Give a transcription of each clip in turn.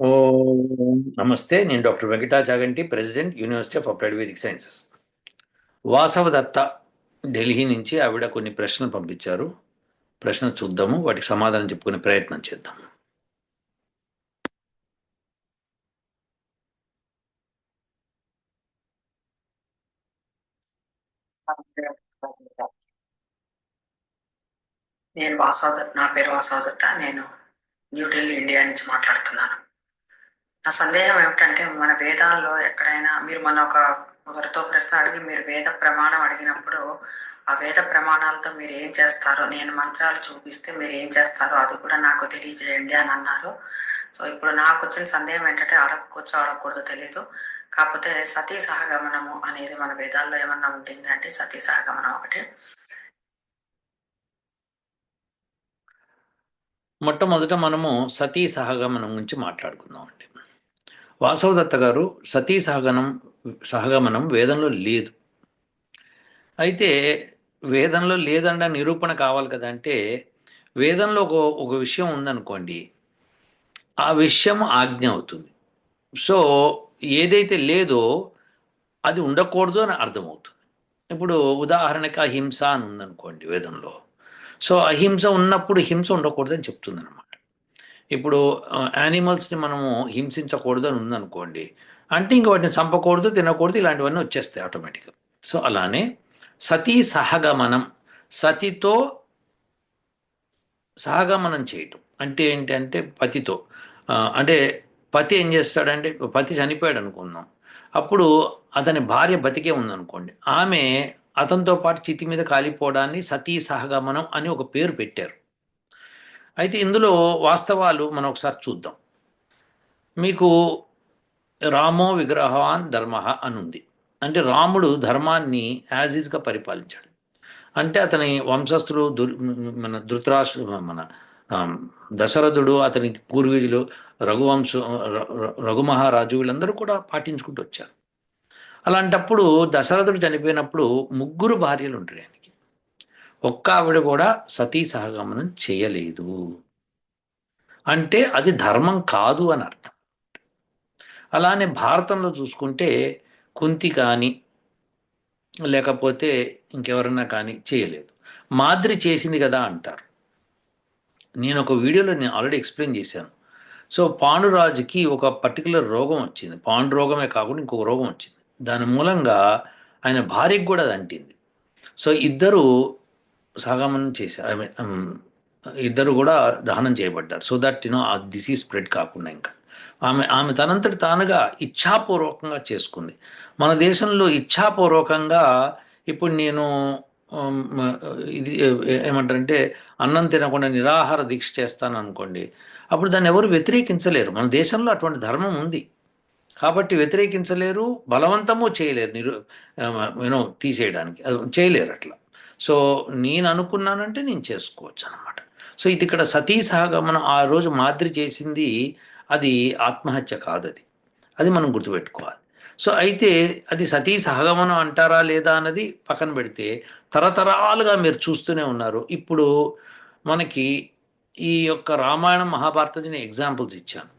ఓం. నమస్తే నేను doctor Venkata Chaganti president university of applied Vedic sciences. Vasavadatta Delhi నుంచి ఆవిడ కొన్ని ప్రశ్నలు పంపించారు. ప్రశ్న చూద్దాము వాటికి సమాధానం చెప్పుకునే ప్రయత్నం చేద్దాం. నేను వాసవదత్ నా పేరు వాసవదత్త నేను న్యూఢిల్లీ ఇండియా నుంచి మాట్లాడుతున్నాను. నా సందేహం ఏమిటంటే మన వేదాల్లో ఎక్కడైనా మీరు మన ఒక ఒకరితో ప్రశ్న అడిగి మీరు వేద ప్రమాణం అడిగినప్పుడు ఆ వేద ప్రమాణాలతో మీరు ఏం చేస్తారో నేను మంత్రాలు చూపిస్తే మీరు ఏం చేస్తారో అది కూడా నాకు తెలియజేయండి అని అన్నారు. సో ఇప్పుడు నాకు వచ్చిన సందేహం ఏంటంటే అడగకొచ్చో అడగకూడదు తెలియదు కాకపోతే సతీ సహగమనము అనేది మన వేదాల్లో ఏమన్నా ఉంటుంది అంటే సతీ సహగమనం ఒకటి. మొట్టమొదట మనము సతీ సహగమనం గురించి మాట్లాడుకుందాం అండి వాసవదత్త గారు సతీ సహగనం సహగమనం వేదంలో లేదు. అయితే వేదంలో లేదండ నిరూపణ కావాలి కదా అంటే వేదంలో ఒక ఒక విషయం ఉందనుకోండి ఆ విషయం ఆజ్ఞ అవుతుంది. సో ఏదైతే లేదో అది ఉండకూడదు అని అర్థమవుతుంది. ఇప్పుడు ఉదాహరణకి అహింస అని ఉందనుకోండి వేదంలో. సో అహింస ఉన్నప్పుడు హింస ఉండకూడదు అని చెప్తుంది అనమాట ఇప్పుడు యానిమల్స్ని మనము హింసించకూడదు అని ఉందనుకోండి అంటే ఇంక వాటిని చంపకూడదు తినకూడదు ఇలాంటివన్నీ వచ్చేస్తాయి ఆటోమేటిక్గా సో అలానే సతీ సహగమనం సతితో సహగమనం చేయటం. అంటే ఏంటంటే పతితో. అంటే పతి ఏం చేస్తాడంటే పతి చనిపోయాడు అనుకుందాం. అప్పుడు అతని భార్య బతికే ఉందనుకోండి. ఆమె అతనితో పాటు చితి మీద కాలిపోవడాన్ని సతీ సహగమనం అని ఒక పేరు పెట్టారు. అయితే ఇందులో వాస్తవాలు మనం ఒకసారి చూద్దాం. మీకు రామో విగ్రహవాన్ ధర్మ అని ఉంది అంటే రాముడు ధర్మాన్ని యాజ్ ఈజ్గా పరిపాలించాడు. అంటే అతని వంశస్థులు దుర్ మన ధృతరాష్ట్రు మన దశరథుడు అతని పూర్వీకులు రఘువంశ రఘుమహారాజు వీళ్ళందరూ కూడా పాటించుకుంటూ వచ్చారు. అలాంటప్పుడు దశరథుడు చనిపోయినప్పుడు ముగ్గురు భార్యలు ఉంటారు ఒక్క ఆవిడ కూడా సతీ సహగమనం చేయలేదు. అంటే అది ధర్మం కాదు అని అర్థం. అలానే భారతంలో చూసుకుంటే కుంతి కానీ లేకపోతే ఇంకెవరన్నా కానీ చేయలేదు. మాద్రి చేసింది కదా అంటారు. నేను ఒక వీడియోలో నేను ఆల్రెడీ ఎక్స్ప్లెయిన్ చేశాను. సో పాండురాజుకి ఒక పర్టికులర్ రోగం వచ్చింది. పాండు రోగమే కాకుండా ఇంకొక రోగం వచ్చింది. దాని మూలంగా ఆయన భార్యకు కూడా అది అంటింది. సో ఇద్దరు సగమనం చేశారు ఐ మీన్ ఇద్దరు కూడా దహనం చేయబడ్డారు. సో దట్ యూనో ఆ డిసీజ్ స్ప్రెడ్ కాకుండా ఇంకా. ఆమె ఆమె తనంతటి తానుగా ఇచ్ఛాపూర్వకంగా చేసుకుంది. మన దేశంలో ఇచ్ఛాపూర్వకంగా ఇప్పుడు నేను um, ఇది ఏమంటారంటే అన్నం తినకుండా నిరాహార దీక్ష చేస్తాను అనుకోండి అప్పుడు దాన్ని ఎవరు వ్యతిరేకించలేరు. మన దేశంలో అటువంటి ధర్మం ఉంది. కాబట్టి వ్యతిరేకించలేరు బలవంతము చేయలేరు నిరు um, యూనో తీసేయడానికి. అది చేయలేరు అట్లా. సో నేను అనుకున్నానంటే నేను చేసుకోవచ్చు అనమాట సో ఇది ఇక్కడ సతీ సహగమనం ఆ రోజు మాదిరి చేసింది అది ఆత్మహత్య కాదు అది అది మనం గుర్తుపెట్టుకోవాలి. సో అయితే అది సతీ సహగమనం అంటారా లేదా అన్నది పక్కన పెడితే తరతరాలుగా మీరు చూస్తూనే ఉన్నారు. ఇప్పుడు మనకి ఈ యొక్క రామాయణం మహాభారతం నేను ఎగ్జాంపుల్స్ ఇచ్చాను.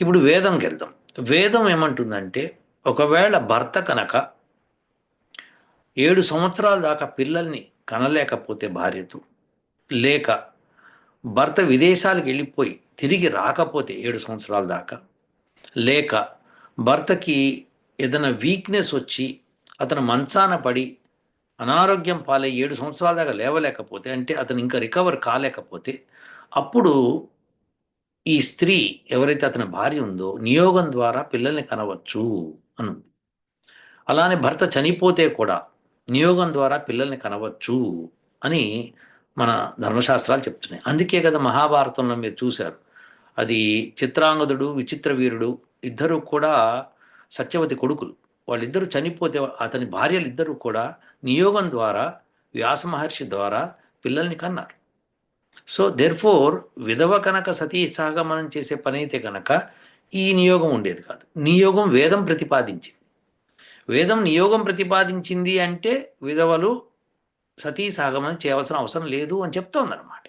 ఇప్పుడు వేదంకి వెళ్దాం వేదం ఏమంటుందంటే ఒకవేళ భర్త కనుక ఏడు సంవత్సరాల దాకా పిల్లల్ని కనలేకపోతే భార్యతో లేక భర్త విదేశాలకు వెళ్ళిపోయి తిరిగి రాకపోతే ఏడు సంవత్సరాల దాకా లేక భర్తకి ఏదైనా వీక్నెస్ వచ్చి అతను మంచాన పడి అనారోగ్యం పాలై ఏడు సంవత్సరాల దాకా లేవలేకపోతే అంటే అతను ఇంకా రికవర్ కాలేకపోతే అప్పుడు ఈ స్త్రీ ఎవరైతే అతని భార్య ఉందో నియోగం ద్వారా పిల్లల్ని కనవచ్చు అనుంది అలానే భర్త చనిపోతే కూడా నియోగం ద్వారా పిల్లల్ని కనవచ్చు అని మన ధర్మశాస్త్రాలు చెప్తున్నాయి. అందుకే కదా మహాభారతంలో మీరు చూశారు. అది చిత్రాంగదుడు విచిత్ర వీరుడు ఇద్దరు కూడా సత్యవతి కొడుకులు. వాళ్ళిద్దరూ చనిపోతే అతని భార్యలు ఇద్దరు కూడా నియోగం ద్వారా వ్యాస మహర్షి ద్వారా పిల్లల్ని కన్నారు. సో దెర్ ఫోర్ విధవ కనుక సతీ సహగమనం చేసే పని అయితే కనుక ఈ నియోగం ఉండేది కాదు. నియోగం వేదం ప్రతిపాదించింది. వేదం నియోగం ప్రతిపాదించింది అంటే విధవలు సతీ సాగమని చేయవలసిన అవసరం లేదు అని చెప్తోందన్నమాట.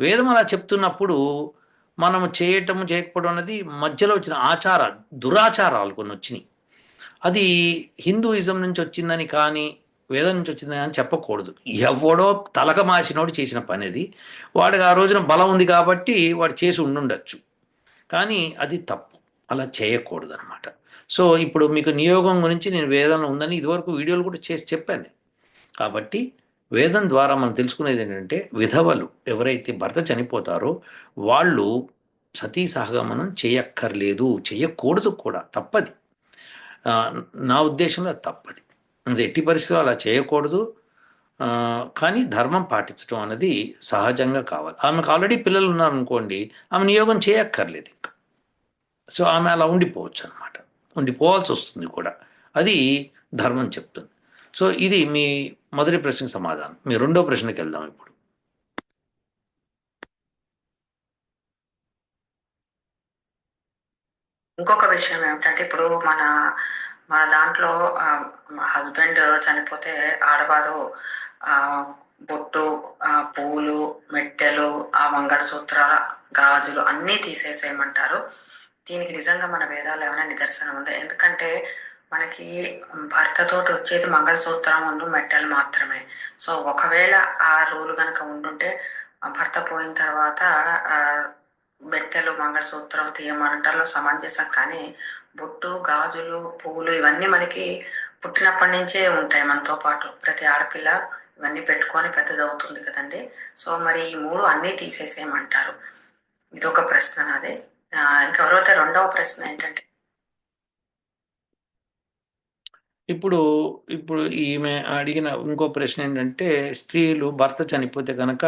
వేదం అలా చెప్తున్నప్పుడు మనం చేయటం చేయకపోవడం అనేది మధ్యలో వచ్చిన ఆచార దురాచారాలు కొన్ని వచ్చినాయి. అది హిందూయిజం నుంచి వచ్చిందని కానీ వేదం నుంచి వచ్చిందని అని చెప్పకూడదు. ఎవడో తలక మాసినోడు చేసిన పని అది. వాడికి ఆ రోజున బలం ఉంది కాబట్టి వాడు చేసి ఉండుండొచ్చు. కానీ అది తప్పు. అలా చేయకూడదు అనమాట సో ఇప్పుడు మీకు నియోగం గురించి నేను వేదంలో ఉందని ఇదివరకు వీడియోలు కూడా చేసి చెప్పాను. కాబట్టి వేదం ద్వారా మనం తెలుసుకునేది ఏంటంటే విధవలు ఎవరైతే భర్త చనిపోతారో వాళ్ళు సతీ సహగమనం చేయక్కర్లేదు చేయకూడదు కూడా తప్పది. నా ఉద్దేశంలో తప్పది. అది ఎట్టి పరిస్థితులు అలా చేయకూడదు. కానీ ధర్మం పాటించడం అనేది సహజంగా కావాలి. ఆమెకు ఆల్రెడీ పిల్లలు ఉన్నారనుకోండి ఆమె నియోగం చేయక్కర్లేదు ఇంకా. సో ఆమె అలా ఉండిపోవచ్చు అనమాట ఉండిపోవాల్సి వస్తుంది కూడా. అది ధర్మం చెప్తుంది. సో ఇది మీ మొదటి ప్రశ్న సమాధానం. మీ రెండో ప్రశ్నకి వెళ్దాం ఇప్పుడు. ఇంకొక విషయం ఏమిటంటే ఇప్పుడు మన మన దాంట్లో హస్బెండ్ చనిపోతే ఆడవారు బొట్టు పూలు మెట్టెలు ఆ మంగళసూత్రాల గాజులు అన్నీ తీసేసేయమంటారు. దీనికి నిజంగా మన వేదాలు ఏమైనా నిదర్శనం ఉందా? ఎందుకంటే మనకి భర్తతోటి వచ్చేది మంగళసూత్రం ఉండు మెట్టలు మాత్రమే. సో ఒకవేళ ఆ రూల్ కనుక ఉండుంటే భర్త పోయిన తర్వాత మెట్టెలు మంగళసూత్రం తీయమంటారు సమంజసం. కానీ బొట్టు గాజులు పువ్వులు ఇవన్నీ మనకి పుట్టినప్పటి నుంచే ఉంటాయి మనతో పాటు. ప్రతి ఆడపిల్ల ఇవన్నీ పెట్టుకొని పెద్దదవుతుంది కదండి. సో మరి ఈ మూడు అన్నీ తీసేసేయమంటారు. ఇది ఒక ప్రశ్న నాదే. గౌరవత రెండవ ప్రశ్న ఏంటంటే? ఇప్పుడు ఇప్పుడు ఈమె అడిగిన ఇంకో ప్రశ్న ఏంటంటే స్త్రీలు భర్త చనిపోతే కనుక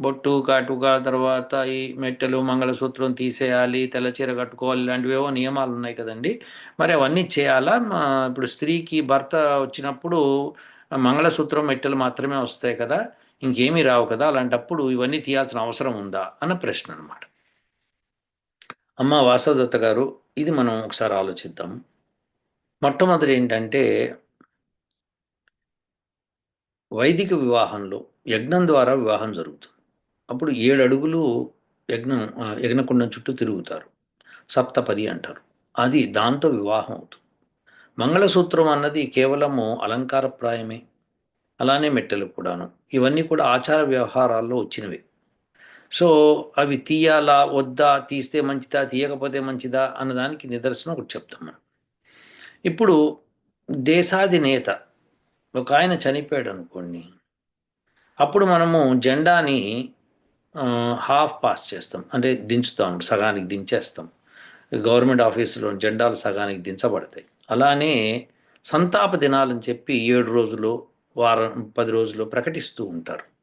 బొట్టు కాటుక తర్వాత ఈ మెట్టెలు మంగళసూత్రం తీసేయాలి తెల్లచీర కట్టుకోవాలి ఇలాంటివి ఏవో నియమాలు ఉన్నాయి కదండి. మరి అవన్నీ చేయాలా? ఇప్పుడు స్త్రీకి భర్త వచ్చినప్పుడు మంగళసూత్రం మెట్టెలు మాత్రమే వస్తాయి కదా. ఇంకేమీ రావు కదా. అలాంటప్పుడు ఇవన్నీ తీయాల్సిన అవసరం ఉందా? అన్న ప్రశ్న అనమాట అమ్మ వాసవదత్త గారు ఇది మనం ఒకసారి ఆలోచిద్దాం. మొట్టమొదటి ఏంటంటే వైదిక వివాహంలో యజ్ఞం ద్వారా వివాహం జరుగుతుంది. అప్పుడు ఏడు అడుగులు యజ్ఞం యజ్ఞకుండం చుట్టూ తిరుగుతారు. సప్తపది అంటారు. అది దాంతో వివాహం అవుతుంది. మంగళసూత్రం అన్నది కేవలము అలంకారప్రాయమే. అలానే మెట్టెలు కూడాను. ఇవన్నీ కూడా ఆచార వ్యవహారాల్లో వచ్చినవి. సో అవి తీయాలా వద్దా తీస్తే మంచిదా తీయకపోతే మంచిదా అన్నదానికి నిదర్శనం ఒకటి చెప్తాం మనం. ఇప్పుడు దేశాధినేత ఒక ఆయన చనిపోయాడు అనుకోండి. అప్పుడు మనము జెండాని హాఫ్ పాస్ చేస్తాం. అంటే దించుతాం సగానికి దించేస్తాం. గవర్నమెంట్ ఆఫీసులో జెండాలు సగానికి దించబడతాయి. అలానే సంతాప దినాలని చెప్పి ఏడు రోజులు వారం పది రోజులు ప్రకటిస్తూ ఉంటారు.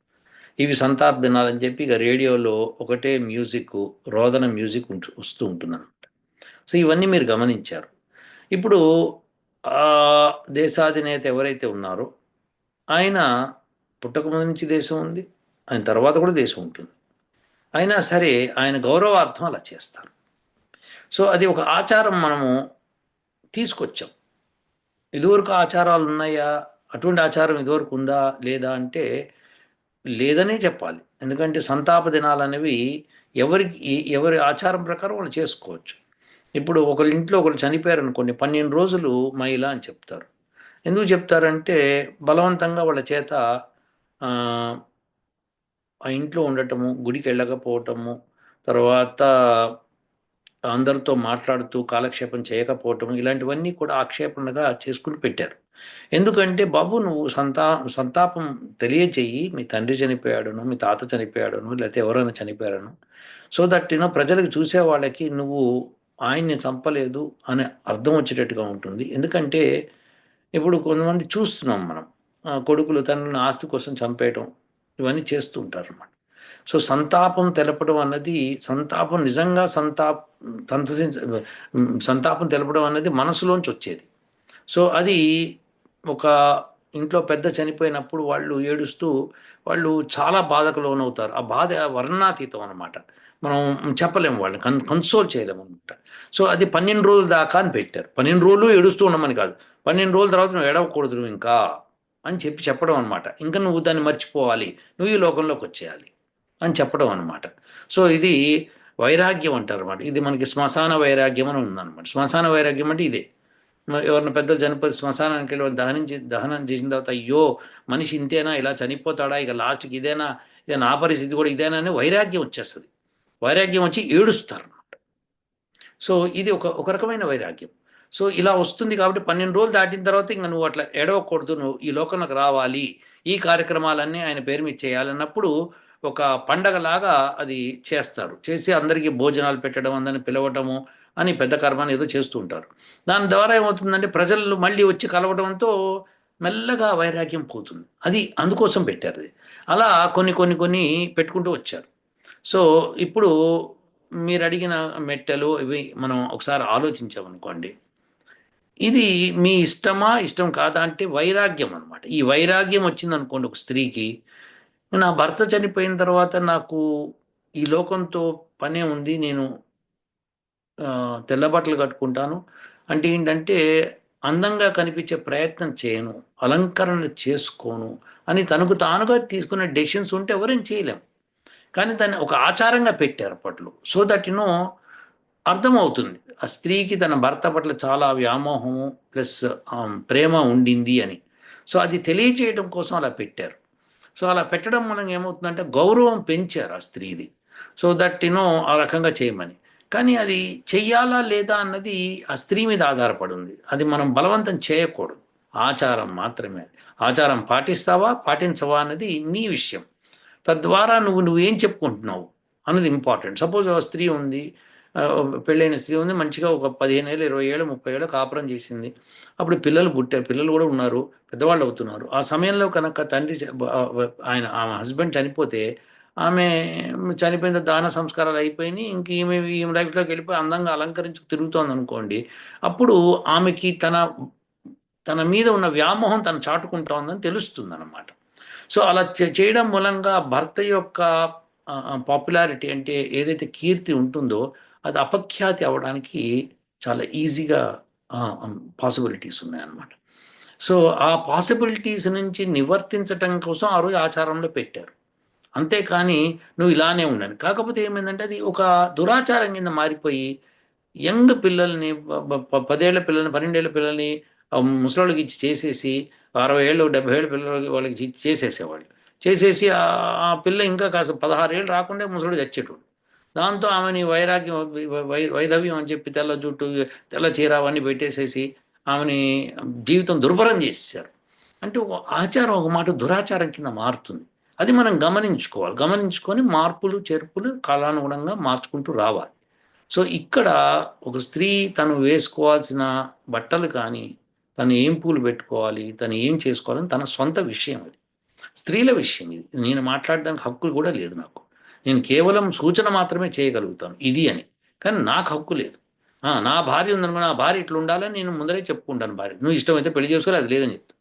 ఇవి సంతాప్దినాలని చెప్పి ఇక రేడియోలో ఒకటే మ్యూజిక్ రోదన మ్యూజిక్ ఉంటు వస్తూ ఉంటుందన్నమాట. సో ఇవన్నీ మీరు గమనించారు. ఇప్పుడు దేశాధినేత ఎవరైతే ఉన్నారో ఆయన పుట్టక ముందు నుంచి దేశం ఉంది ఆయన తర్వాత కూడా దేశం ఉంటుంది. అయినా సరే ఆయన గౌరవార్థం అలా చేస్తారు. సో అది ఒక ఆచారం మనము తీసుకొచ్చాం. ఇదివరకు ఆచారాలు ఉన్నాయా అటువంటి ఆచారం ఇదివరకు ఉందా? లేదా? అంటే లేదనే చెప్పాలి. ఎందుకంటే సంతాప దినాలు అనేవి ఎవరికి ఎవరి ఆచారం ప్రకారం వాళ్ళు చేసుకోవచ్చు. ఇప్పుడు ఒకరి ఇంట్లో ఒకరు చనిపోయారు అనుకోండి పన్నెండు రోజులు మహిళ అని చెప్తారు. ఎందుకు చెప్తారంటే బలవంతంగా వాళ్ళ చేత ఆ, ఆ ఇంట్లో ఉండటము గుడికి వెళ్ళకపోవటము తర్వాత అందరితో మాట్లాడుతూ కాలక్షేపం చేయకపోవటం ఇలాంటివన్నీ కూడా ఆక్షేపణగా చేసుకుని పెట్టారు. ఎందుకంటే బాబు నువ్వు సంతా సంతాపం తెలియచేయి మీ తండ్రి చనిపోయాడును మీ తాత చనిపోయాడును లేకపోతే ఎవరైనా చనిపోయాడను సో దట్ యూనో ప్రజలకు చూసే వాళ్ళకి నువ్వు ఆయన్ని చంపలేదు అనే అర్థం వచ్చేటట్టుగా ఉంటుంది. ఎందుకంటే ఇప్పుడు కొంతమంది చూస్తున్నాం మనం. కొడుకులు తండ్రిని ఆస్తి కోసం చంపేయటం ఇవన్నీ చేస్తూ ఉంటారు అన్నమాట సో సంతాపం తెలపడం అన్నది సంతాపం నిజంగా సంతాప సంతసి సంతాపం తెలపడం అన్నది మనసులోంచి వచ్చేది. సో అది ఒక ఇంట్లో పెద్ద చనిపోయినప్పుడు వాళ్ళు ఏడుస్తూ వాళ్ళు చాలా బాధకు లోనవుతారు. ఆ బాధ వర్ణాతీతం అనమాట మనం చెప్పలేము వాళ్ళని కన్ కన్సోల్ చేయలేము అనమాట సో అది పన్నెండు రోజుల దాకా అని పెట్టారు. పన్నెండు రోజులు ఏడుస్తూ ఉండమని కాదు. పన్నెండు రోజుల తర్వాత నువ్వు ఎడవకూడదు నువ్వు ఇంకా అని చెప్పి చెప్పడం అనమాట ఇంకా నువ్వు దాన్ని మర్చిపోవాలి. నువ్వు ఈ లోకంలోకి వచ్చేయాలి అని చెప్పడం అనమాట సో ఇది వైరాగ్యం అంటారు అనమాట ఇది మనకి శ్మశాన వైరాగ్యం అని ఉందన్నమాట. శ్మశాన వైరాగ్యం అంటే ఇదే. ఎవరిని పెద్దలు చనిపోతే శ్మశానానికి వెళ్ళి వాళ్ళు దహనించి దహనం చేసిన తర్వాత అయ్యో మనిషి ఇంతేనా? ఇలా చనిపోతాడా? ఇక లాస్ట్కి ఇదేనా? ఇక నా పరిస్థితి కూడా ఇదేనా? అని వైరాగ్యం వచ్చేస్తుంది. వైరాగ్యం వచ్చి ఏడుస్తారు అనమాట సో ఇది ఒక ఒక రకమైన వైరాగ్యం. సో ఇలా వస్తుంది కాబట్టి పన్నెండు రోజులు దాటిన తర్వాత ఇంకా నువ్వు అట్లా ఎడవకూడదు. నువ్వు ఈ లోకంలోకి రావాలి. ఈ కార్యక్రమాలన్నీ ఆయన పేరు మీద చేయాలన్నప్పుడు ఒక పండగలాగా అది చేస్తారు. చేసి అందరికీ భోజనాలు పెట్టడం అందరిని పిలవటము అని పెద్ద కర్మని ఏదో చేస్తూ ఉంటారు. దాని ద్వారా ఏమవుతుందంటే ప్రజలు మళ్ళీ వచ్చి కలవడంతో మెల్లగా వైరాగ్యం పోతుంది. అది అందుకోసం పెట్టారు అది. అలా కొన్ని కొన్ని కొన్ని పెట్టుకుంటూ వచ్చారు. సో ఇప్పుడు మీరు అడిగిన మెట్టెలు ఇవి మనం ఒకసారి ఆలోచించామనుకోండి. ఇది మీ ఇష్టమా ఇష్టం కాదా అంటే వైరాగ్యం అనమాట ఈ వైరాగ్యం వచ్చిందనుకోండి ఒక స్త్రీకి నా భర్త చనిపోయిన తర్వాత నాకు ఈ లోకంతో పనే ఉంది నేను తెల్ల బట్టలు కట్టుకుంటాను. అంటే ఏంటంటే అందంగా కనిపించే ప్రయత్నం చేయను అలంకరణ చేసుకోను అని తనకు తానుగా తీసుకునే డెసిషన్స్ ఉంటే ఎవరేం చేయలేం. కానీ దాన్ని ఒక ఆచారంగా పెట్టారు అప్పట్లో. సో దట్ యునో అర్థమవుతుంది. ఆ స్త్రీకి తన భర్త పట్ల చాలా వ్యామోహము ప్లస్ ప్రేమ ఉండింది అని. సో అది తెలియచేయడం కోసం అలా పెట్టారు. సో అలా పెట్టడం మనం ఏమవుతుందంటే గౌరవం పెంచారు ఆ స్త్రీది. సో దట్ యునో ఆ రకంగా చేయమని. కానీ అది చెయ్యాలా లేదా అన్నది ఆ స్త్రీ మీద ఆధారపడి ఉంది అది మనం బలవంతం చేయకూడదు. ఆచారం మాత్రమే. ఆచారం పాటిస్తావా? పాటించవా అన్నది నీ విషయం. తద్వారా నువ్వు నువ్వేం చెప్పుకుంటున్నావు అన్నది ఇంపార్టెంట్. సపోజ్ ఆ స్త్రీ ఉంది పెళ్ళైన స్త్రీ ఉంది మంచిగా ఒక పదిహేను ఏళ్ళు ఇరవై ఏళ్ళు ముప్పై ఏళ్ళు కాపురం చేసింది. అప్పుడు పిల్లలు పుట్టారు పిల్లలు కూడా ఉన్నారు పెద్దవాళ్ళు అవుతున్నారు. ఆ సమయంలో కనుక తండ్రి ఆయన ఆమె హస్బెండ్ చనిపోతే ఆమె చనిపోయిన దాన సంస్కారాలు అయిపోయినాయి. ఇంక ఈమె ఈమె లైఫ్లోకి వెళ్ళిపోయి అందంగా అలంకరించి తిరుగుతోంది అనుకోండి అప్పుడు ఆమెకి తన తన మీద ఉన్న వ్యామోహం తను చాటుకుంటోందని తెలుస్తుంది అనమాట సో అలా చే- చేయడం మూలంగా భర్త యొక్క పాపులారిటీ అంటే ఏదైతే కీర్తి ఉంటుందో అది అపఖ్యాతి అవడానికి చాలా ఈజీగా పాసిబిలిటీస్ ఉన్నాయన్నమాట. సో ఆ పాసిబిలిటీస్ నుంచి నివర్తించటం కోసం ఆ రోజు ఆచారంలో పెట్టారు. అంతేకాని నువ్వు ఇలానే ఉండను కాకపోతే ఏమైందంటే అది ఒక దురాచారం కింద మారిపోయి యంగ్ పిల్లల్ని పదేళ్ళ పిల్లల్ని పన్నెండేళ్ళ పిల్లల్ని ముసలోళ్ళకి ఇచ్చి చేసేసి అరవై ఏళ్ళు డెబ్బై ఏళ్ళ పిల్లలకి వాళ్ళకి చేసేసేవాళ్ళు. చేసేసి ఆ పిల్ల ఇంకా కాస్త పదహారు ఏళ్ళు రాకుండా ముసలోడు చచ్చేటోడు. దాంతో ఆమెని వైరాగ్యం వై వైధవ్యం అని చెప్పి తెల్ల జుట్టు తెల్ల చీర అవన్నీ పెట్టేసేసి ఆమెని జీవితం దుర్భరం చేసేసారు అంటే ఆచారం ఒక మాట దురాచారం కింద మారుతుంది. అది మనం గమనించుకోవాలి. గమనించుకొని మార్పులు చేర్పులు కాలానుగుణంగా మార్చుకుంటూ రావాలి. సో ఇక్కడ ఒక స్త్రీ తను వేసుకోవాల్సిన బట్టలు కానీ తను ఏం పూలు పెట్టుకోవాలి తను ఏం చేసుకోవాలని తన సొంత విషయం అది. స్త్రీల విషయం ఇది. నేను మాట్లాడడానికి హక్కు కూడా లేదు నాకు. నేను కేవలం సూచన మాత్రమే చేయగలుగుతాను. ఇది అని. కానీ నాకు హక్కు లేదు. నా భార్య ఉందనుకో నా భార్య ఇట్లా ఉండాలని నేను ముందరే చెప్పుకుంటాను భార్య నువ్వు ఇష్టమైతే పెళ్ళి చేసుకోవాలి అది లేదని చెప్తాను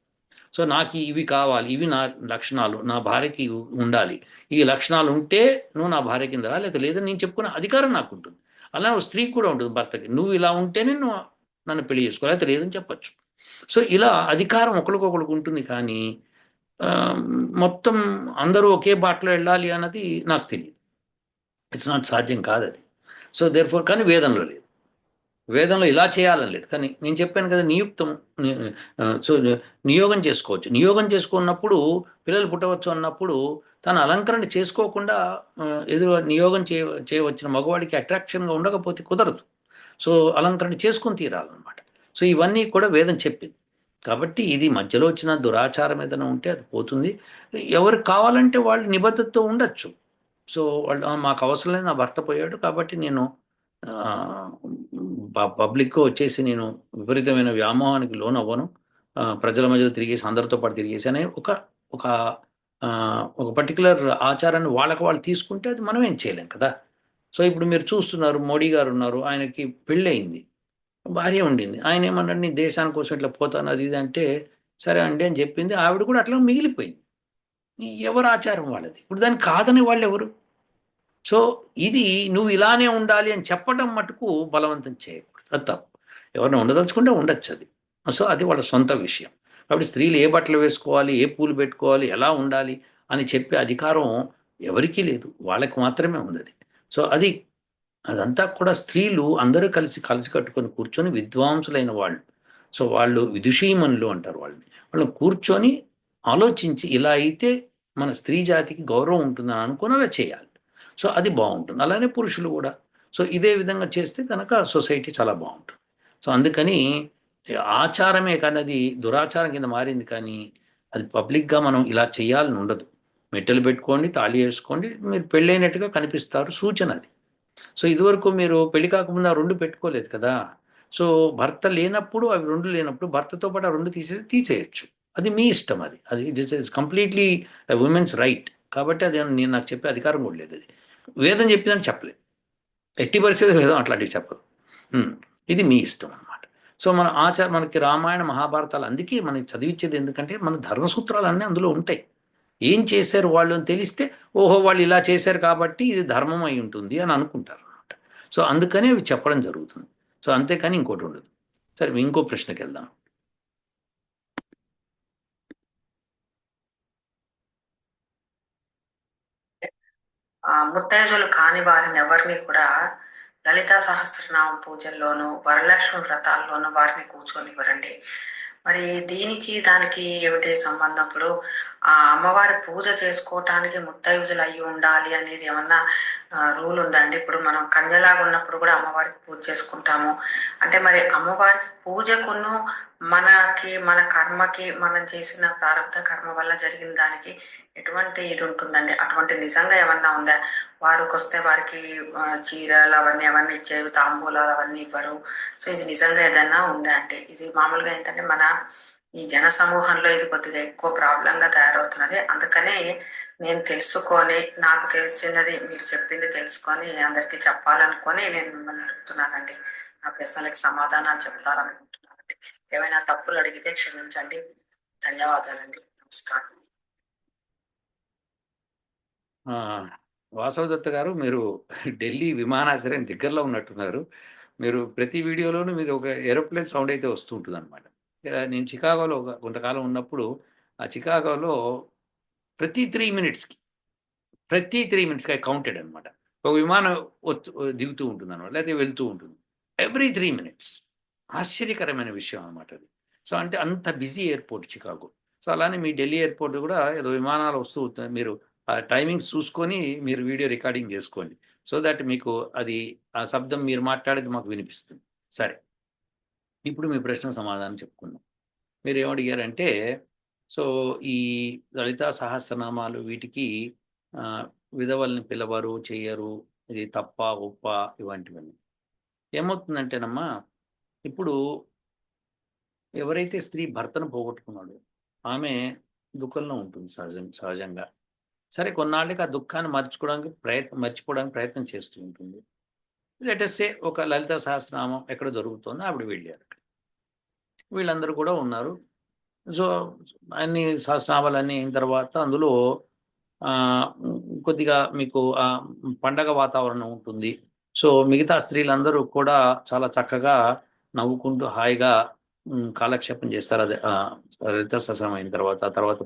సో నాకు ఇవి కావాలి ఇవి నా లక్షణాలు నా భార్యకి ఉండాలి. ఈ లక్షణాలు ఉంటే నువ్వు నా భార్య కింద రా లేదా లేదని నేను చెప్పుకునే అధికారం నాకు ఉంటుంది అలా స్త్రీకి కూడా ఉంటుంది భర్తకి. నువ్వు ఇలా ఉంటేనే నువ్వు నన్ను పెళ్ళి చేసుకోవాలి అయితే లేదని చెప్పచ్చు. సో ఇలా అధికారం ఒకరికొకరికి ఉంటుంది కానీ మొత్తం అందరూ ఒకే బాటలో వెళ్ళాలి అన్నది నాకు తెలియదు ఇట్స్ నాట్ సాధ్యం కాదు అది. సో దేర్ ఫోర్ కానీ వేదంలో లేదు. వేదంలో ఇలా చేయాలని లేదు. కానీ నేను చెప్పాను కదా నియుక్తం సో నియోగం చేసుకోవచ్చు. నియోగం చేసుకున్నప్పుడు పిల్లలు పుట్టవచ్చు అన్నప్పుడు తను అలంకరణ చేసుకోకుండా ఎదురు నియోగం చేయ చేయవచ్చిన మగవాడికి అట్రాక్షన్గా ఉండకపోతే కుదరదు. సో అలంకరణ చేసుకుని తీరాలన్నమాట. సో ఇవన్నీ కూడా వేదం చెప్పింది. కాబట్టి ఇది మధ్యలో వచ్చిన దురాచారం ఏదైనా ఉంటే అది పోతుంది. ఎవరు కావాలంటే వాళ్ళు నిబద్ధతతో ఉండొచ్చు. సో వాళ్ళు మాకు అవసరం లేదు నా భర్త పోయాడు కాబట్టి నేను పబ్లిక్గా వచ్చేసి నేను విపరీతమైన వ్యామోహానికి లోన్ అవ్వను ప్రజల మధ్య తిరిగేసి అందరితో పాటు తిరిగేసి అనే ఒక ఒక ఒక పర్టికులర్ ఆచారాన్ని వాళ్ళకి వాళ్ళు తీసుకుంటే అది మనం ఏం చేయలేం కదా. సో ఇప్పుడు మీరు చూస్తున్నారు మోడీ గారు ఉన్నారు ఆయనకి పెళ్ళయింది భార్య ఉండింది. ఆయన ఏమన్నాడు నేను దేశాని కోసం ఇట్లా పోతాను అది ఇది అంటే సరే అండి అని చెప్పింది. ఆవిడ కూడా అట్లా మిగిలిపోయింది. ఎవరు ఆచారం వాళ్ళది? ఇప్పుడు దాన్ని కాదని వాళ్ళు ఎవరు? సో ఇది నువ్వు ఇలానే ఉండాలి అని చెప్పడం మటుకు బలవంతం చేయకూడదు. అది తప్పు. ఎవరిని ఉండదలుచుకుంటే ఉండొచ్చు అది. సో అది వాళ్ళ సొంత విషయం. కాబట్టి స్త్రీలు ఏ బట్టలు వేసుకోవాలి ఏ పూలు పెట్టుకోవాలి ఎలా ఉండాలి అని చెప్పే అధికారం ఎవరికీ లేదు. వాళ్ళకి మాత్రమే ఉంది అది సో అది అదంతా కూడా స్త్రీలు అందరూ కలిసి కలిసి కట్టుకొని కూర్చొని విద్వాంసులైన వాళ్ళు. సో వాళ్ళు విదుషీమణులు అంటారు వాళ్ళని. వాళ్ళు కూర్చొని ఆలోచించి ఇలా అయితే మన స్త్రీ జాతికి గౌరవం ఉంటుందని అనుకుని అలా చేయాలి. సో అది బాగుంటుంది. అలానే పురుషులు కూడా. సో ఇదే విధంగా చేస్తే కనుక సొసైటీ చాలా బాగుంటుంది. సో అందుకని ఆచారమే కానీ అది దురాచారం కింద మారింది కానీ అది పబ్లిక్గా మనం ఇలా చేయాలని ఉండదు. మెట్టెలు పెట్టుకోండి తాళి వేసుకోండి మీరు పెళ్ళైనట్టుగా కనిపిస్తారు సూచన అది. సో ఇదివరకు మీరు పెళ్ళి కాకముందు ఆ రెండు పెట్టుకోలేదు కదా. సో భర్త లేనప్పుడు అవి రెండు లేనప్పుడు భర్తతో పాటు ఆ రెండు తీసేసి తీసేయచ్చు. అది మీ ఇష్టం అది. అది it is completely women's right. కాబట్టి అది నేను నాకు చెప్పే అధికారం కూడా లేదు అది. వేదం చెప్పిందని చెప్పలేదు. ఎట్టి పరిస్థితి వేదం అట్లాంటివి చెప్పదు ఇది మీ ఇష్టం అన్నమాట. సో మన ఆచార మనకి రామాయణ మహాభారతాలు అందుకే మనకి చదివించేది ఎందుకంటే మన ధర్మసూత్రాలు అన్నీ అందులో ఉంటాయి. ఏం చేశారు వాళ్ళు అని తెలిస్తే ఓహో వాళ్ళు ఇలా చేశారు కాబట్టి ఇది ధర్మం అయి ఉంటుంది అని అనుకుంటారు అనమాట సో అందుకనే అవి చెప్పడం జరుగుతుంది. సో అంతేకాని ఇంకోటి ఉండదు. సరే ఇంకో ప్రశ్నకి వెళ్దాం ఆ ముత్తైదులు కాని వారిని ఎవరిని కూడా లలితా సహస్రనామం పూజల్లోనూ వరలక్ష్మి వ్రతాల్లోనూ వారిని కూర్చొనివ్వరండి. మరి దీనికి దానికి ఏమిటి సంబంధం ఇప్పుడు ఆ అమ్మవారి పూజ చేసుకోవటానికి ముత్తైదులు అయ్యి ఉండాలి అనేది ఏమన్నా రూల్ ఉందండి ఇప్పుడు మనం కన్యలాగా ఉన్నప్పుడు కూడా అమ్మవారికి పూజ చేసుకుంటాము. అంటే మరి అమ్మవారి పూజకును మనకి మన కర్మకి మనం చేసిన ప్రారంభ కర్మ వల్ల జరిగిన దానికి ఎటువంటి ఇది ఉంటుందండి? అటువంటి నిజంగా ఏమన్నా ఉందా? వారికి వస్తే వారికి చీరలు అవన్నీ అవన్నీ ఇచ్చేవి తాంబూలాలు అవన్నీ ఇవ్వరు. సో ఇది నిజంగా ఏదైనా ఉందా అండి? ఇది మామూలుగా ఏంటంటే మన ఈ జన సమూహంలో ఇది కొద్దిగా ఎక్కువ ప్రాబ్లంగా తయారవుతున్నది. అందుకనే నేను తెలుసుకొని నాకు తెలిసినది మీరు చెప్పింది తెలుసుకొని అందరికీ చెప్పాలనుకొని నేను మిమ్మల్ని అడుగుతున్నానండి. నా ప్రశ్నలకు సమాధానాలు చెప్తారనుకుంటున్నానండి ఏమైనా తప్పులు అడిగితే క్షమించండి. ధన్యవాదాలండి. నమస్కారం. వాసవదత్త దత్త గారు మీరు ఢిల్లీ విమానాశ్రయం దగ్గరలో ఉన్నట్టున్నారు. మీరు ప్రతి వీడియోలోనూ మీది ఒక ఏరోప్లేన్ సౌండ్ అయితే వస్తుంటుంది అనమాట నేను చికాగోలో ఒక కొంతకాలం ఉన్నప్పుడు ఆ చికాగోలో ప్రతి త్రీ మినిట్స్కి ప్రతి త్రీ మినిట్స్కి కౌంటెడ్ అనమాట ఒక విమానం వస్తూ దిగుతూ ఉంటుంది అనమాట లేకపోతే వెళ్తూ ఉంటుంది. Every three minutes. ఆశ్చర్యకరమైన విషయం అనమాట అది. సో అంటే అంత బిజీ ఎయిర్పోర్ట్ చికాగో. సో అలానే మీ ఢిల్లీ ఎయిర్పోర్ట్ కూడా ఏదో విమానాలు వస్తూ మీరు ఆ టైమింగ్స్ చూసుకొని మీరు వీడియో రికార్డింగ్ చేసుకోండి. సో దట్ మీకు అది ఆ శబ్దం మీరు మాట్లాడేది మాకు వినిపిస్తుంది. సరే. ఇప్పుడు మీ ప్రశ్న సమాధానం చెప్పుకున్నాం మీరు ఏమడిగారంటే సో ఈ లలితా సహస్రనామాలు వీటికి ఆ, విధవల్ని పిలవరు చేయరు ఇది తప్ప ఉప్ప ఇవంటివన్నీ. ఏమవుతుందంటేనమ్మా ఇప్పుడు ఎవరైతే స్త్రీ భర్తను పోగొట్టుకున్నాడో ఆమె దుఃఖంలో ఉంటుంది సహజం సహజంగా. సరే కొన్నాళ్ళకి ఆ దుఃఖాన్ని మర్చుకోవడానికి ప్రయత్నం మర్చిపోవడానికి ప్రయత్నం చేస్తూ ఉంటుంది. లెటెస్సే ఒక లలిత సహస్రనామం ఎక్కడ జరుగుతుందో ఆవిడ వెళ్ళారు. వీళ్ళందరూ కూడా ఉన్నారు. సో అన్ని సహస్రనామాలన్నీ అయిన తర్వాత అందులో ఆ, కొద్దిగా మీకు ఆ పండగ వాతావరణం ఉంటుంది. సో మిగతా స్త్రీలందరూ కూడా చాలా చక్కగా నవ్వుకుంటూ హాయిగా కాలక్షేపం చేస్తారు. అదే రితసం అయిన తర్వాత తర్వాత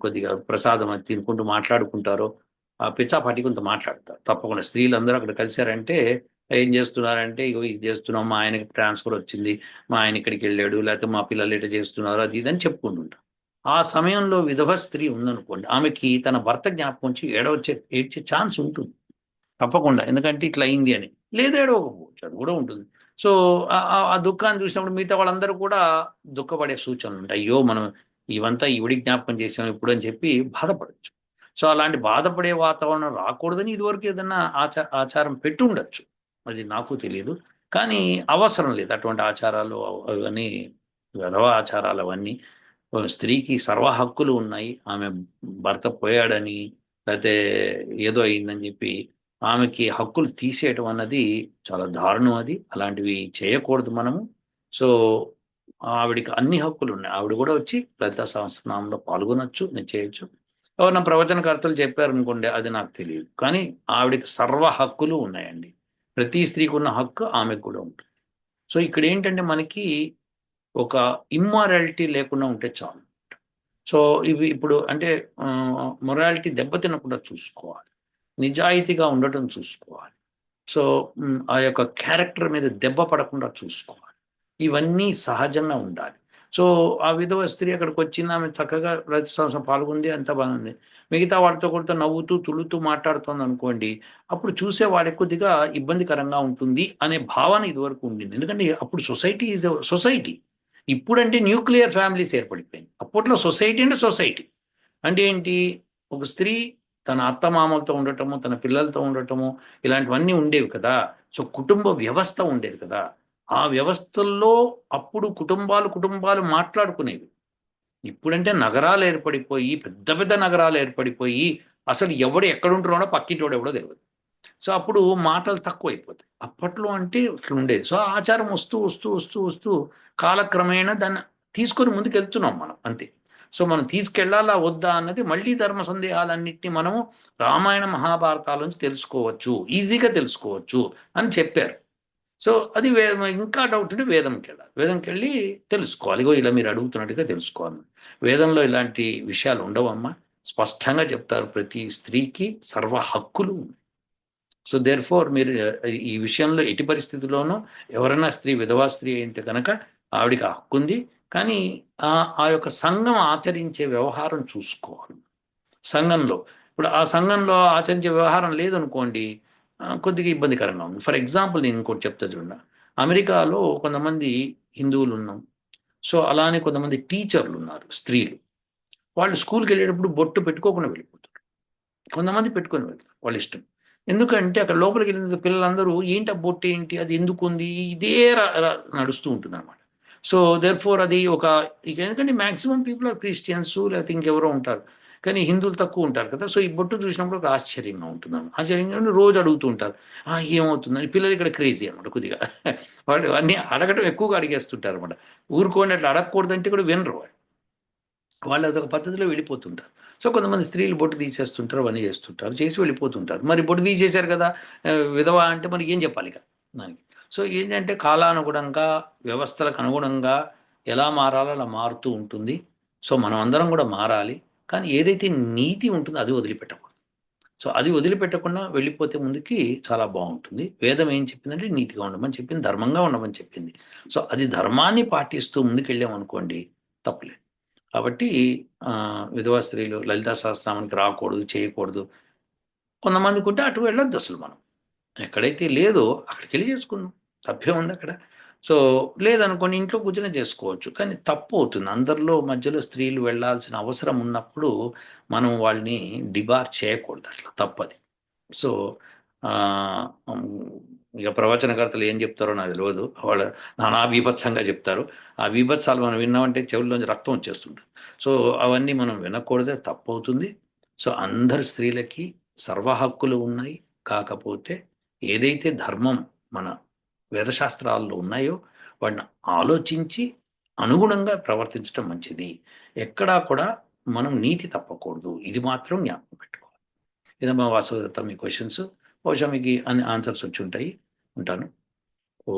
కొద్దిగా ప్రసాదం తినుకుంటూ మాట్లాడుకుంటారు. ఆ పిచ్చాపాటి కొంత మాట్లాడతారు. తప్పకుండా స్త్రీలందరూ అక్కడ కలిశారంటే ఏం చేస్తున్నారంటే ఇగో ఇది చేస్తున్నాం మా ఆయనకి ట్రాన్స్ఫర్ వచ్చింది మా ఆయన ఇక్కడికి వెళ్ళాడు లేకపోతే మా పిల్లలు ఇట చేస్తున్నారు అది ఇది అని ఆ సమయంలో విధవ స్త్రీ ఉందనుకోండి ఆమెకి తన భర్త జ్ఞాపకం వచ్చి ఏడవచ్చే ఏడ్చే ఛాన్స్ ఉంటుంది. తప్పకుండా ఎందుకంటే ఇట్లా అయింది అని. లేదు ఏడవకపోవచ్చు అది కూడా ఉంటుంది. సో ఆ- ఆ- దుఃఖాన్ని చూసినప్పుడు మిగతా వాళ్ళందరూ కూడా దుఃఖపడే సూచనలు ఉంటాయి. అయ్యో మనం ఇవంతా ఈవిడి జ్ఞాపకం చేసాం ఇప్పుడు అని చెప్పి బాధపడచ్చు. సో అలాంటి బాధపడే వాతావరణం రాకూడదని ఇదివరకు ఏదైనా ఆచార ఆచారం పెట్టి ఉండొచ్చు. అది నాకు తెలియదు కానీ అవసరం లేదు. అటువంటి ఆచారాలు అవన్నీ విధవ ఆచారాలు అవన్నీ. స్త్రీకి సర్వ హక్కులు ఉన్నాయి. ఆమె భర్త పోయాడని లేకపోతే ఏదో అయిందని చెప్పి ఆమెకి హక్కులు తీసేయటం అన్నది చాలా దారుణం అది. అలాంటివి చేయకూడదు మనము. సో ఆవిడికి అన్ని హక్కులు ఉన్నాయి. ఆవిడ కూడా వచ్చి లలిత సహస్రనామంలో పాల్గొనొచ్చు నేను చేయొచ్చు ఎవరన్నా ప్రవచనకర్తలు చెప్పారనుకోండి అది నాకు తెలియదు కానీ ఆవిడకి సర్వ హక్కులు ఉన్నాయండి. ప్రతి స్త్రీకి ఉన్న హక్కు ఆమెకు కూడా ఉంటుంది. సో ఇక్కడ ఏంటంటే మనకి ఒక ఇమ్మారాలిటీ లేకుండా ఉంటే చాలు. సో ఇవి ఇప్పుడు అంటే మొరాలిటీ దెబ్బతినకుండా చూసుకోవాలి. నిజాయితీగా ఉండటం చూసుకోవాలి. సో ఆ యొక్క క్యారెక్టర్ మీద దెబ్బ పడకుండా చూసుకోవాలి. ఇవన్నీ సహజంగా ఉండాలి. సో ఆ విధవ స్త్రీ అక్కడికి వచ్చింది ఆమె చక్కగా ప్రతి సంవత్సరం పాల్గొంది అంత బాగుంది. మిగతా వాళ్ళతో కూడా నవ్వుతూ తులుతూ మాట్లాడుతోంది అనుకోండి అప్పుడు చూసే వాళ్ళకి కొద్దిగా ఇబ్బందికరంగా ఉంటుంది అనే భావన ఇదివరకు ఉండింది. ఎందుకంటే అప్పుడు సొసైటీ ఈజ్ సొసైటీ. ఇప్పుడంటే న్యూక్లియర్ ఫ్యామిలీస్ ఏర్పడిపోయింది అప్పట్లో సొసైటీ అంటే సొసైటీ. అంటే ఏంటి? ఒక స్త్రీ తన అత్తమామలతో ఉండటము తన పిల్లలతో ఉండటము ఇలాంటివన్నీ ఉండేవి కదా. సో కుటుంబ వ్యవస్థ ఉండేది కదా. ఆ వ్యవస్థల్లో అప్పుడు కుటుంబాలు కుటుంబాలు మాట్లాడుకునేవి. ఇప్పుడంటే నగరాలు ఏర్పడిపోయి పెద్ద పెద్ద నగరాలు ఏర్పడిపోయి అసలు ఎవడు ఎక్కడుంటున్నాడో పక్కింటోడు ఎవడో తెలియదు సో అప్పుడు మాటలు తక్కువ అయిపోతాయి అప్పట్లో అంటే ఇట్లా ఉండేది సో ఆచారం వస్తూ వస్తూ వస్తూ వస్తూ కాలక్రమేణా దాన్ని తీసుకొని ముందుకు వెళ్తున్నాం మనం అంతే. సో మనం తీసుకెళ్ళాలా వద్దా అన్నది మళ్ళీ ధర్మ సందేహాలన్నింటినీ మనము రామాయణ మహాభారతాల నుంచి తెలుసుకోవచ్చు ఈజీగా తెలుసుకోవచ్చు అని చెప్పారు. సో అది వేదం ఇంకా డౌట్ ఉంటే వేదంకి వెళ్ళాలి వేదంకి వెళ్ళి తెలుసుకోవాలి. ఇగో ఇలా మీరు అడుగుతున్నట్టుగా తెలుసుకోవాలి. వేదంలో ఇలాంటి విషయాలు ఉండవమ్మా. స్పష్టంగా చెప్తారు ప్రతి స్త్రీకి సర్వ హక్కులు ఉన్నాయి. సో దేర్ ఫోర్ మీరు ఈ విషయంలో ఎట్టి పరిస్థితుల్లోనూ ఎవరైనా స్త్రీ విధవా స్త్రీ అయితే కనుక ఆవిడికి హక్కు ఉంది. కానీ ఆ యొక్క సంఘం ఆచరించే వ్యవహారం చూసుకోవాలి. సంఘంలో ఇప్పుడు ఆ సంఘంలో ఆచరించే వ్యవహారం లేదనుకోండి కొద్దిగా ఇబ్బందికరంగా ఉంది. ఫర్ ఎగ్జాంపుల్ నేను ఇంకోటి చెప్తా చూడండి. అమెరికాలో కొంతమంది హిందువులు ఉన్నాం. సో అలానే కొంతమంది టీచర్లు ఉన్నారు స్త్రీలు. వాళ్ళు స్కూల్కి వెళ్ళేటప్పుడు బొట్టు పెట్టుకోకుండా వెళ్ళిపోతారు. కొంతమంది పెట్టుకొని వెళ్తారు వాళ్ళ ఇష్టం. ఎందుకంటే అక్కడ లోపలికి వెళ్ళిన పిల్లలందరూ ఏంటి ఆ బొట్టు ఏంటి? అది ఎందుకు ఉంది? ఇదే రా- నడుస్తూ ఉంటుంది అనమాట సో దేర్ ఫోర్ అది ఒక ఎందుకంటే మ్యాక్సిమం పీపుల్ ఆర్ క్రిస్టియన్స్ లేకపోతే ఇంకెవరో ఉంటారు. కానీ హిందువులు తక్కువ ఉంటారు కదా. సో ఈ బొట్టు చూసినప్పుడు ఒక ఆశ్చర్యంగా ఉంటుంది ఆశ్చర్యంగా రోజు అడుగుతూ ఉంటారు ఏమవుతుందని? పిల్లలు ఇక్కడ క్రేజీ అనమాట కొద్దిగా. వాళ్ళు అన్నీ అడగటం ఎక్కువగా అడిగేస్తుంటారు అనమాట ఊరుకోండి అట్లా అడగకూడదంటే కూడా వినరు వాళ్ళు. వాళ్ళు అదొక పద్ధతిలో వెళ్ళిపోతుంటారు. సో కొంతమంది స్త్రీలు బొట్టు తీసేస్తుంటారు అవన్నీ చేస్తుంటారు చేసి వెళ్ళిపోతుంటారు. మరి బొట్టు తీసేశారు కదా విధవా అంటే మరి ఏం చెప్పాలి ఇక దానికి? సో ఏంటంటే కాలానుగుణంగా వ్యవస్థలకు అనుగుణంగా ఎలా మారాలో అలా మారుతూ ఉంటుంది. సో మనం అందరం కూడా మారాలి. కానీ ఏదైతే నీతి ఉంటుందో అది వదిలిపెట్టకూడదు. సో అది వదిలిపెట్టకుండా వెళ్ళిపోతే ముందుకి చాలా బాగుంటుంది. వేదం ఏం చెప్పిందంటే నీతిగా ఉండమని చెప్పింది ధర్మంగా ఉండమని చెప్పింది. సో అది ధర్మాన్ని పాటిస్తూ ముందుకెళ్ళాం అనుకోండి కాబట్టి విధవా స్త్రీలు లలితా సహస్రామానికి రాకూడదు చేయకూడదు. కొంతమందికి ఉంటే అటు వెళ్ళొద్దు అసలు మనం. ఎక్కడైతే లేదో అక్కడికి వెళ్ళి చేసుకుందాం. తప్పే ఉంది అక్కడ. సో లేదనుకోండి ఇంట్లో కూర్చొని చేసుకోవచ్చు. కానీ తప్పు అవుతుంది అందరిలో మధ్యలో స్త్రీలు వెళ్ళాల్సిన అవసరం ఉన్నప్పుడు మనం వాళ్ళని డిబార్ చేయకూడదు అట్లా. తప్పది. సో ఇక ప్రవచనకర్తలు ఏం చెప్తారో నాకు తెలియదు వాళ్ళ నానా బీభత్సంగా చెప్తారు. ఆ బీభత్సాలు మనం విన్నామంటే చెవుల్లోంచి రక్తం వచ్చేస్తుంటుంది. సో అవన్నీ మనం వినకూడదే తప్పు అవుతుంది సో అందరి స్త్రీలకి సర్వ హక్కులు ఉన్నాయి. కాకపోతే ఏదైతే ధర్మం మన వేదశాస్త్రాల్లో ఉన్నాయో వాటిని ఆలోచించి అనుగుణంగా ప్రవర్తించడం మంచిది. ఎక్కడా కూడా మనం నీతి తప్పకూడదు. ఇది మాత్రం జ్ఞాపకం పెట్టుకోవాలి. ఇదమ్మా వాసుదత్త మీ క్వశ్చన్స్ బహుశా మీకు అన్ని ఆన్సర్స్ వచ్చి ఉంటాయి. ఉంటాను. ఓ